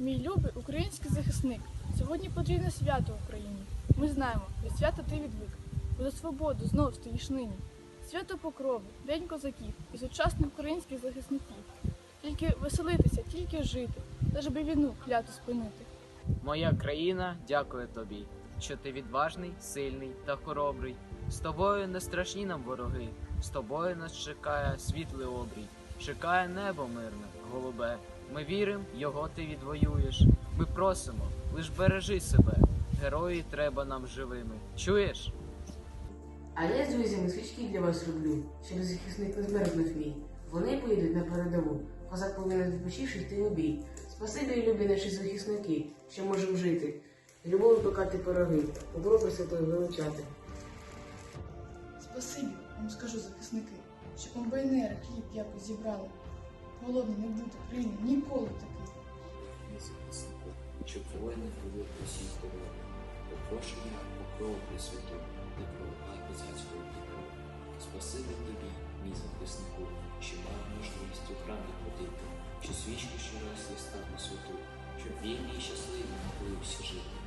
Мій любий український захисник. Сьогодні потрібне свято Україні. Ми знаємо, від свята ти відвик. Бо за свободу знов стоїш нині. Свято покрови, день козаків і сучасних українських захисників. Тільки веселитися, тільки жити, лиш би війну кляту спинити. Моя країна дякує тобі, що ти відважний, сильний та хоробрий. З тобою не страшні нам вороги, з тобою нас чекає світлий обрій, чекає небо мирне, голубе. Ми віримо, його ти відвоюєш. Ми просимо, лиш бережи себе. Герої треба нам живими. Чуєш? А я з друзями свічки для вас роблю, щоб захисник не змерзнув мій. Вони поїдуть на передову. Козак повинен відпочивши йти у бій. Спасибі, любі наші захисники, що можемо жити. Любов пекати пироги, добро пресвятою величати. Спасибі вам скажу, захисники, що комбайнери хліб якось зібрали. Голодний не бути країни ніколи такий. не захиснику, щоб воїни були усі здорові. Попрошення покрову Пресвяту, не проливай козацького віку. Спасибі тобі, мій захиснику, що мав можливість у храмі ходити, що свічки щораз я ставлю святу, щоб вільні і щасливі могли всі жити.